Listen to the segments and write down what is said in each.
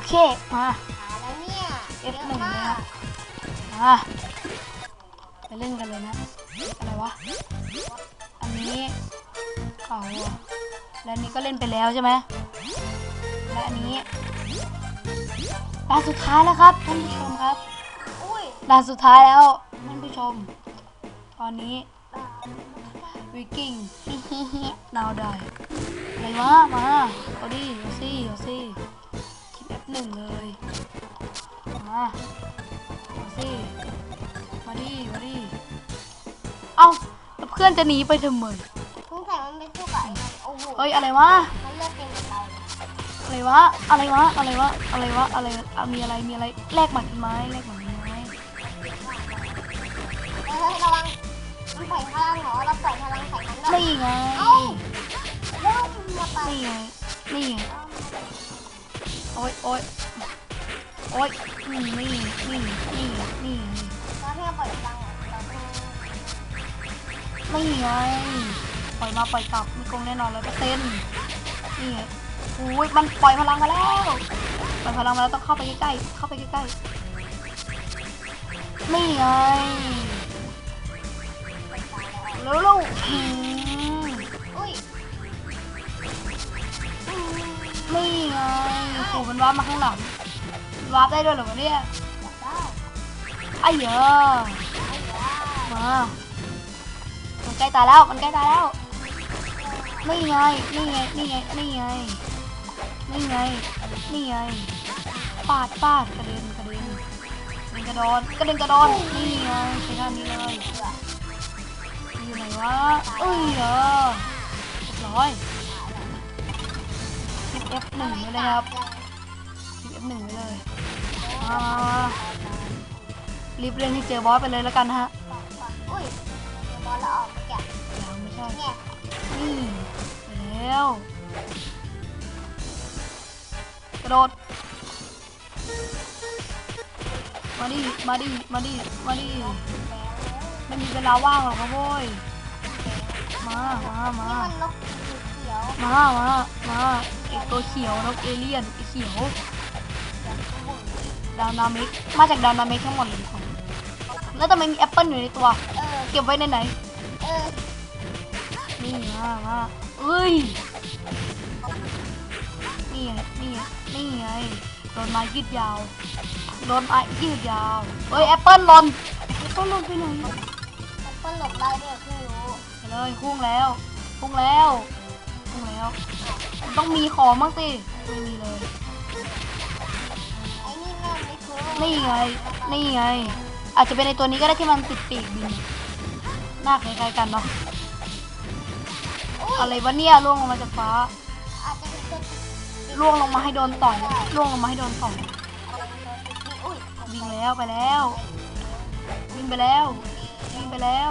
อเค มาหาแล้วเนี่ยเยอะ F1 มากมาไปเล่นกันเลยนะ อะไรวะ อันนี้เขาอะและอันนี้ก็เล่นไปแล้วใช่ไหมและอันนี้ด่านสุดท้ายแล้วครับท่านผู้ชมครับอุ้ยด่านสุดท้ายแล้วท่านผู้ชม ตอนนี้อ่าวิกิ้งฮิฮิฮินาวได้อะไรวะมาเอาดิเอาสิเอาสิ คลิป F1 เลย มาเอาสิมาดิมาดิเอ้าแล้วเพื่อนจะหนีไปทำไมสงสัยมันเป็นสู้กับไอ้นั่นโอ้โหเฮ้ย อะไรวะ มันเลือกเต็มกับเราเลยอะไรวะ อะไรวะ อะไรวะ อะไรวะ อะไรอะมีอะไร มีอะไร แลกหมัดไม้แลกหมัดไม้เฮ้ยระวังมันปล่อยพลังเหรอเราปล่อยพลังใส่มันด้วยนี่ไงเอ้าแล้วมันมาไปนี่ไงนี่ไงโอ๊ยโอ๊ยโอ๊ยนี่นี่นี่นี่นี่แล้วที่เราปล่อยพลังอะเราต้องนี่ไงปล่อยมาปล่อยกลับมีกรงแน่นอนร้อยเปอร์เซ็นต์นี่อุ้ยมันปล่อยพลังมาแล้วปล่อยพลังมาแล้วต้องเข้าไปใกล้ๆเข้าไปใกล้ๆนี่ไงแล้วลู อ้มันวาร์ปมาข้างหลังวาร์ปได้ด้วยเหรอวะเนี่ยไอ้เหยอไอ้ยมามันใกล้ตายแล้วมันใกล้ตายแล้วนี่ไงนี่ไงนี่ไงนี่ไงนี่ไงนี่ไงปาดปาดกระเด็นกระเด็นกระเด็นกระดอนกระเด็นกระดอนนี่ไงใช้ท่านี้เลยอยู่ไหนวะเอ้ยเหรอเรียบร้อยคลิป F1 ไว้เลยครับ F1 ไว้เลยมารีบเล่นให้เจอบอสไปเลยแล้วกันนะฮะอุ้ยเดี๋ยวบอลเราออกมาแกะยังไม่ใช่เนี่ยนี่ไปแล้วกระโดดมาดิ มาดิ มาดิ มาดิไม่มีเวลาว่างหรอกครับโว้ยมา มา มานี่มันนกเขียวมา มา มาไอตัวเขียวนกเอเลี่ยนไอเขียว ดาวนามิกมาจากดาวนามิกทั้งหมดเลยของแล้วทำไมมีแอปเปิลอยู่ในตัว เออ เก็บไว้ในไหน เออ นี่มามาเอ้ย นี่ไง นี่ไง นี่ไงโดนไม้ยืดยาวโดนไม้ยืดยาวเฮ้ยแอปเปิลหล่นแอปเปิลหล่นไปไหนมันหลบได้ด้วยเพิ่งรู้ไปเลยพุ่งแล้วพุ่งแล้วพุ่งแล้วมันต้องมีของบ้างสิไม่มีเลย นี่ไง นี่ไง อาจจะเป็นในตัวนี้ก็ได้ที่มันติดปีกบินหน้าคล้ายๆกันเนาะ อะไรวะเนี่ยล่วงลงมาจากฟ้า อาจจะเป็นตัวล่วงลงมาให้โดนต่อย ล่วงลงมาให้โดนต่อย อุ้ยวิ่งแล้วไปแล้ว วิ่งไปแล้ว วิ่งไปแล้ว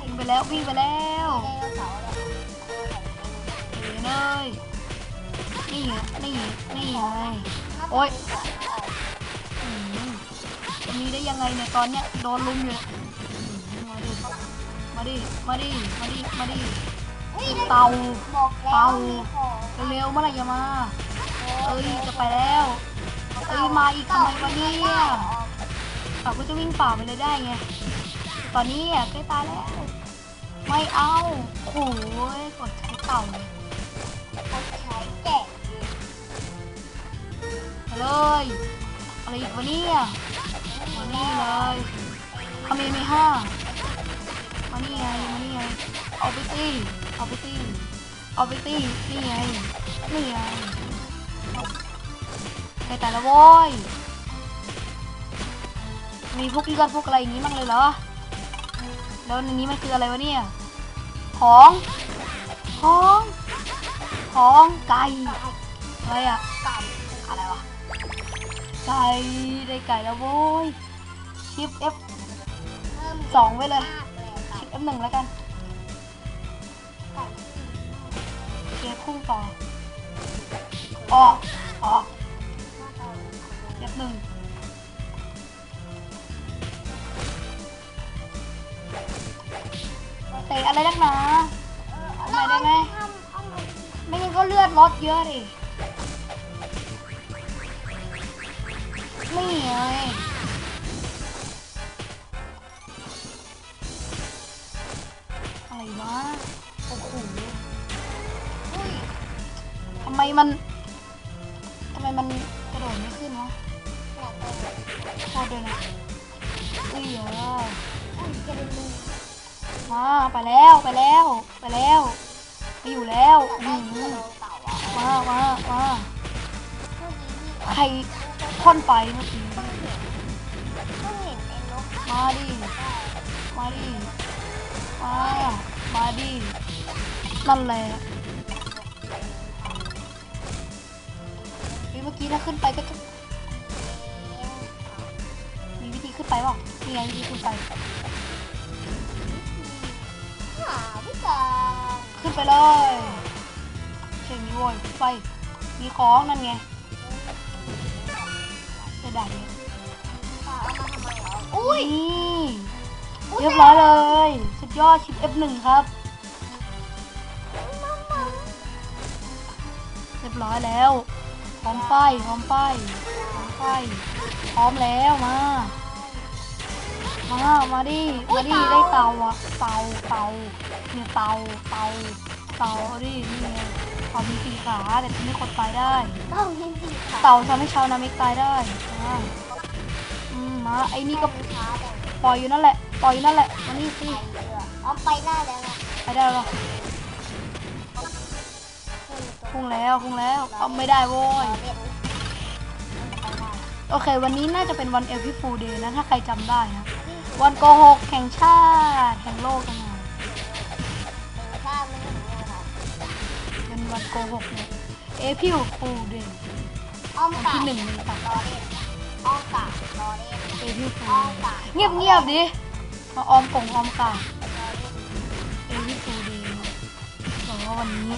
วิ่งไปแล้ว วิ่งไปแล้วไดโนเสาร์เนี่ยเอ๋เลยนี่ไงนี่ไงนี่ไง โอ๊ย มจะมีได้ยังไงเนี่ยตอนเนี้ยโดนลุมอยู่เนี่ยอืมมาดิมาดิมาดิมาดิมาดิอุ้ยเตาบอกแล้วเตามีของเร็วๆเมื่อไหร่จะมาเอ้ยจะไปแล้วเอ้ยมาอีกทำไมวะเนี่ยเราก็จะวิ่งฝ่าไปเลยได้ไงตอนนี้อะใกล้ตายแล้วไม่เอาโอ้ยกดใช้เต่าเลยเขาใช้แกะไปเลย อะไรอีกวะเนี่ยมานี่เลยคาเมมีห้ามานี่ไงมานี่ไงเอาไปตีเอาไปตีเอาไปตีนี่ไงนี่ไงไปแต่ละโว้ยมีพวกเลือดพวกอะไรอย่างงี้บ้างเลยเหรอ แล้วในนี้มันคืออะไรวะเนี่ย ของ ของ ของไก่ อะไรอะอะไรวะ ไก่ได้ไก่แล้วโว้ยชิป F สองไว้เลยมากเลยค่ะชิป F หนึ่งแล้วกันเกมพุ่งต่อออกออก F หนึ่งเตะอะไรนักหนาเอาใหม่ได้ไหมไม่งั้นก็เลือดลดเยอะดิ ไม่มีเไงอะไรวะโอ้โหทำไมมันทำไมมันกระโดดไม่ขึ้นวะพอเดินนะเอ้ยเหรอมาไปแล้วไปแล้วไปแล้วไปอยู่แล้วมามามา ใครพ่อนไฟเมื่อกี้ก็เห็นไอ้นกมาดิ มาดิ มา มาดินั่นแหละเฮ้ยเมื่อกี้ถ้าขึ้นไปก็จะมีวิธีขึ้นไปป่านี่ไงวิธีขึ้นไป หาวิกาขึ้นไปเลยเช่นนี้โว้ยขึ้นไป มีของนั่นไง จะได้เนี่ยหาเอามาทำไมเหรออุ้ยเรียบร้อยเลย สุดยอดชิป F1 ครับ เรียบร้อยแล้ว พร้อมไฟพร้อมไฟพร้อมไฟพร้อมแล้วมา มา มาดิ มาดิ ได้เตาอะเตาเตาเนี่ยเตาเตาเตาเอาดิ นี่ไง เตามีสี่ขาแต่ที่นี่คนตายได้ ต้องยินดีค่ะเต่าทำให้ชาวนาเมกตายได้อ่าอืมมาไอ้นี่ก็ช้าแต่ปล่อยอยู่นั่นแหละ ปล่อยอยู่นั่นแหละมานี่สิไปเรืออ๋อไปหน้าแล้วนะไปได้หรอพุ่งแล้วพุ่งแล้วเอาไม่ได้โว้ยเล่นไปได้โอเค วันนี้น่าจะเป็นวันเอพิฟูเดย์นะ ถ้าใครจำได้นะ วันโกหกแห่งชาติ แห่งโลกต่า วันโกหกเนี่ยเอพิฟูเดย์อ้อมวันกาที่หนึ่งเมษายนรอเล่นอ้อมกาดรอเล่นเอพิฟูอ้อมกาดเงียบเงียบๆดิมาออมกงออมการอเล่นเอพิฟูเดย์บอกว่าวันนี้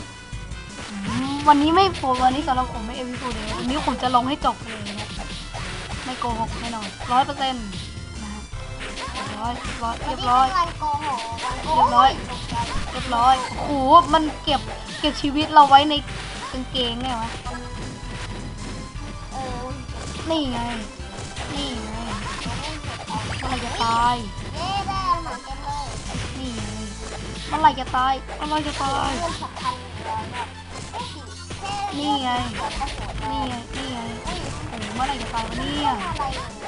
อืมวันนี้ไม่โฟวันนี้สำหรับผมไม่เอพิฟูเดย์วันนี้ผมจะลงให้จบเลยนะไม่โกหกแน่นอนร้อยเปอร์เซ็นต์นะฮะ ร้อยร้อยเรียบร้อย วันโกหกวันโกเรียบร้อย ตกใจเรียบร้อยโอ้โหมันเก็บเก็บชีวิตเราไว้ในกางเกงไงวะเออนี่ไงนี่ไงเมื่อไหรจะตายเย้ได้หมาเต็มเลยนี่ไงเมื่อไหรจะตายเมื่อไหรจะตายเรื่องสำคัญของเราเนี่ยเอ้ยนี่ไง นี่ไงนี่ไงโอ้โหเมื่อไหรจะตายวะเนี่ยอะไรเนี่ยเ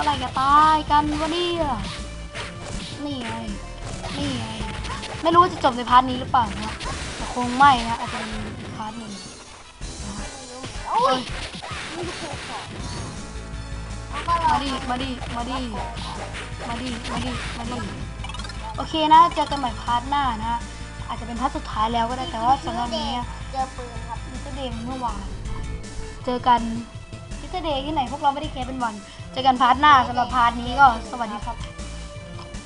มื่อไหรจะตายกันวะเนี่ยนี่ไงนี่ไงไม่รู้ว่าจะจบในพาร์ทนี้หรือเปล่านะแต่คงไม่นะอาจจะเป็นอีกพาร์ทหนึ่งนะฮะไม่รู้โอ้เอ้ยยนี่คือของแล้วก็รอมาดิมาดิมาดิมาดิมาดิมาดิโอเคนะเจอกันใหม่พาร์ทหน้านะอาจจะเป็นพาร์ทสุดท้ายแล้วก็ได้แต่ว่าสำหรับวันนี้เจอปืนครับลิตเดย์เมื่อวานเจอกันลิตเดย์ที่ไหนพวกเราไม่ได้แคร์เป็นวัน เจอกันพาร์ทหน้าสำหรับพาร์ทนี้ก็สวัสดีครับ